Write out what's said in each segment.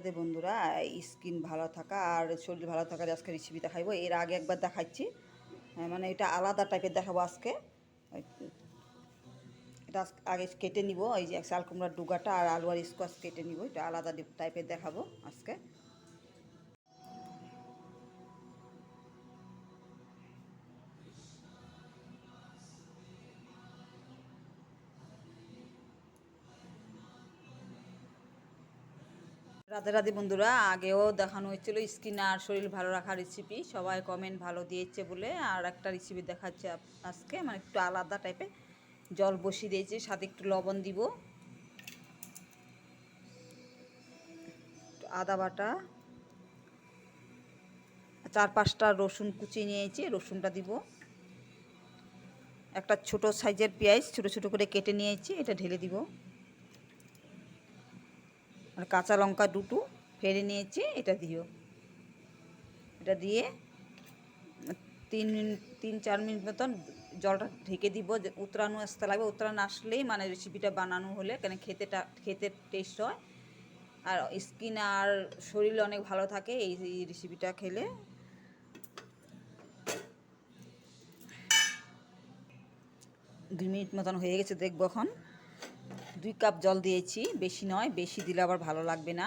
রাধে বন্ধুরা স্কিন ভালো থাকা আর শরীর ভালো থাকার আজকে রেসিপি দেখাবো এর আগে একবার দেখাচ্ছি। মানে এটা আলাদা টাইপের দেখাবো আজকে। এটা আগে কেটে নিব, এই যে শাল কুমড়ার ডুগাটা আর আলু আর স্কোয়াশ কেটে নিব, এটা আলাদা টাইপের দেখাবো আজকে। রাধে রাধে বন্ধুরা, আগেও দেখানো হয়েছিল স্কিন আর শরীর ভালো রাখার রেসিপি সবাই কমেন্ট ভালো দিয়েছে বলে, আর একটা রেসিপি দেখাচ্ছে আজকে। মানে একটু আলাদা টাইপের জল বসিয়ে দিয়েছি, সাথে একটু লবণ দিব। আদা বাটা। চার পাঁচটা রসুন কুচিয়ে নিয়েছি, রসুনটা দিব। একটা ছোট সাইজের পেঁয়াজ ছোট ছোট করে কেটে নিয়েছি, এটা ঢেলে দিব। আর কাঁচা লঙ্কা দুটো ফেলে নিয়েছি, এটা দিও। এটা দিয়ে তিন মিনিট তিন, চার মিনিট মতন জলটা ঢেকে দিব, যে উতরানো আসতে লাগবে। উতরানো আসলেই মানে রেসিপিটা বানানো হলে, কেন খেতেটা, খেতে টেস্ট হয়। আর স্কিন আর শরীর অনেক ভালো থাকে, এই রেসিপিটা খেলে। দুই মিনিট মতন হয়ে গেছে দেখব এখন। দুই কাপ জল দিয়েছি। বেশি নয়, বেশি দিলে আবার ভালো লাগবে না।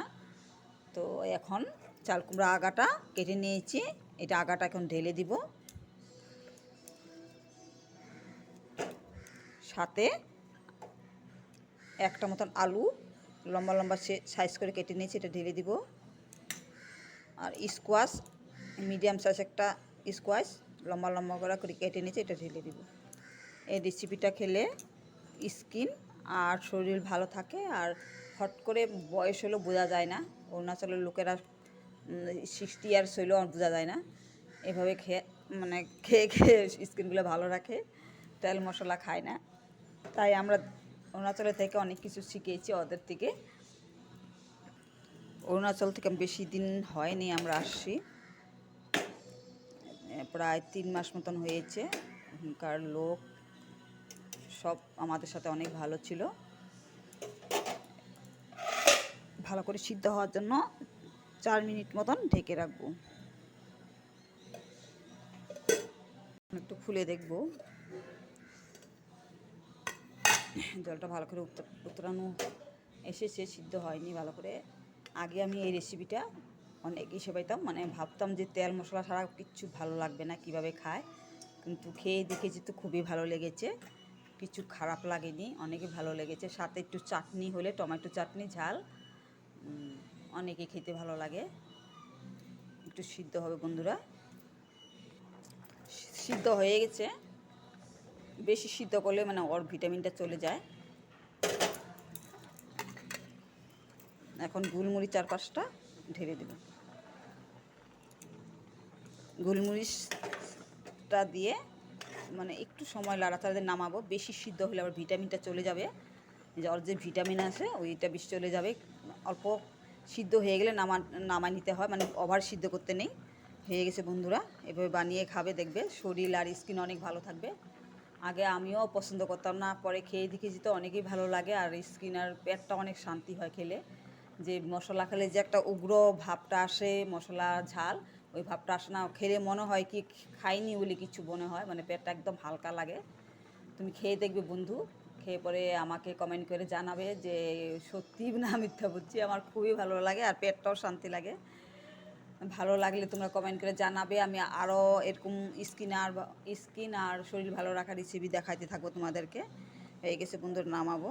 তো এখন চাল কুমড়া আগাটা কেটে নিয়েছি। এটা আগাটা এখন ঢেলে দিব। সাথে একটা মতন আলু, লম্বা লম্বা সাইজ করে কেটে নিয়েছি, এটা ঢেলে দিব। আর স্কোয়াশ, মিডিয়াম সাইজ একটা স্কোয়াশ, লম্বা লম্বা করে কেটে নিয়েছি, এটা ঢেলে দিব। এই রেসিপিটা খেলে স্কিন আর শরীর ভালো থাকে আর হট করে বয়স হলেও বোঝা যায় না। অরুণাচলের লোকেরা সিক্সটি ইয়ার্স হইলেও বোঝা যায় না। এভাবে খেয়ে মানে খেয়ে খেয়ে স্কিনগুলো ভালো রাখে, তেল মশলা খায় না। তাই আমরা অরুণাচলের থেকে অনেক কিছু শিখেছি ওদের থেকে। অরুণাচল থেকে বেশি দিন হয়নি আমরা আসছি। প্রায় তিন মাস মতন হয়েছে। এখানকার লোক সব আমাদের সাথে অনেক ভালো ছিল। ভালো করে সিদ্ধ হওয়ার জন্য চার মিনিট মতন ঢেকে রাখব। একটু খুলে দেখব। জলটা ভালো করে উত্ত- উতরানো এসেছে, সিদ্ধ হয়নি ভালো করে। আগে আমি এই রেসিপিটা অনেক ইসে পাইতাম মানে ভাবতাম যে তেল মশলা ছাড়া কিচ্ছু ভালো লাগবে না কীভাবে খায়, কিন্তু খেয়ে দেখেছি তো খুবই ভালো লেগেছে। কিছু খারাপ লাগেনি অনেকে ভালো লেগেছে। সাথে একটু চাটনি হলে টমেটো চাটনি, ঝাল অনেকে খেতে ভালো লাগে। একটু সিদ্ধ হবে বন্ধুরা। সিদ্ধ হয়ে গেছে। বেশি সিদ্ধ করলে মানে ওর ভিটামিনটা চলে যায়। এখন গুলমরিচ চার পাঁচটা ঢেলে দেব। গুলমরিচটা দিয়ে মানে একটু সময় লাড়াচাড়া দিয়ে নামাবো। বেশি সিদ্ধ হলে আবার ভিটামিনটা চলে যাবে। ওর যে ভিটামিন আছে, ওইটা বেশি চলে যাবে। অল্প সিদ্ধ হয়ে গেলে নামা নামা নিতে হয়। মানে ওভার সিদ্ধ করতে নেই। হয়ে গেছে বন্ধুরা। এভাবে বানিয়ে খাবে, দেখবে শরীর আর স্কিন অনেক ভালো থাকবে। আগে আমিও পছন্দ করতাম না, পরে খেয়ে দেখেছি তো অনেকেই ভালো লাগে। আর স্কিন আর পেটটা অনেক শান্তি হয় খেলে। যে মশলা খেলে যে একটা উগ্র ভাবটা আসে, মশলা ঝাল ওই ভাবটা আসে না। খেলে মনে হয় কি খাইনি বলে কিছু মনে হয় মানে পেটটা একদম হালকা লাগে। তুমি খেয়ে দেখবে বন্ধু। খেয়ে পরে আমাকে কমেন্ট করে জানাবে যে, সত্যি না মিথ্যা বুঝছি আমার খুবই ভালো লাগে আর পেটটাও শান্তি লাগে। ভালো লাগলে তোমরা কমেন্ট করে জানাবে। আমি আরও এরকম স্কিন আর স্কিন আর শরীর ভালো রাখার রেসিপি দেখাইতে থাকব তোমাদেরকে। হয়ে গেছে বন্ধুর নামাবো।